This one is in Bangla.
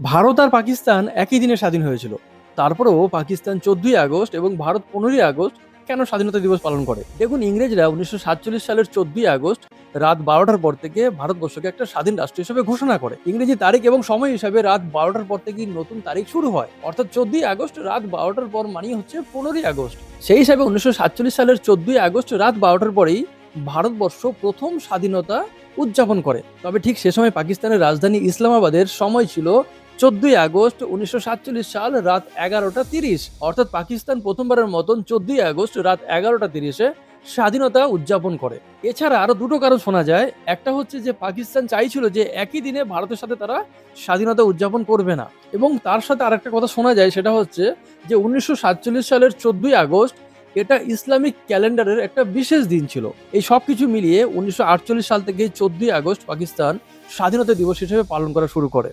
ভারত আর পাকিস্তান একই দিনে স্বাধীন হয়েছিল। তারপরেও পাকিস্তান চোদ্দই আগস্ট এবং ভারত পনেরোই আগস্ট কেন স্বাধীনতা দিবস পালন করে? দেখুন, ইংরেজরা উনিশশো সাতচল্লিশ সালের চোদ্দই আগস্ট রাত বারোটার পর থেকে ভারতবর্ষকে একটা স্বাধীন রাষ্ট্র হিসেবে ঘোষণা করে। ইংরেজি তারিখ এবং সময় হিসাবে রাত বারোটার পর থেকেই নতুন তারিখ শুরু হয়। অর্থাৎ চোদ্দই আগস্ট রাত বারোটার পর মানেই হচ্ছে পনেরোই আগস্ট। সেই হিসাবে উনিশশো সাতচল্লিশ সালের চোদ্দই আগস্ট রাত বারোটার পরেই ভারতবর্ষ প্রথম স্বাধীনতা উদযাপন করে। তবে ঠিক সে সময় পাকিস্তানের রাজধানী ইসলামাবাদের সময় ছিল চোদ্দই আগস্ট উনিশশো সাতচল্লিশ সাল রাত এগারোটা তিরিশ। অর্থাৎ পাকিস্তান প্রথমবারের মতন চোদ্দই আগস্ট রাত এগারোটা তিরিশে স্বাধীনতা উদযাপন করে। এছাড়া আরও দুটো কারণ শোনা যায়। একটা হচ্ছে যে পাকিস্তান চাইছিল যে একই দিনে ভারতের সাথে তারা স্বাধীনতা উদযাপন করবে না। এবং তার সাথে আরেকটা কথা শোনা যায়, সেটা হচ্ছে যে উনিশশো সাতচল্লিশ সালের চোদ্দই আগস্ট এটা ইসলামিক ক্যালেন্ডারের একটা বিশেষ দিন ছিল। এই সব কিছু মিলিয়ে উনিশশো আটচল্লিশ সাল থেকে চোদ্দই আগস্ট পাকিস্তান স্বাধীনতা দিবস হিসেবে পালন করা শুরু করে।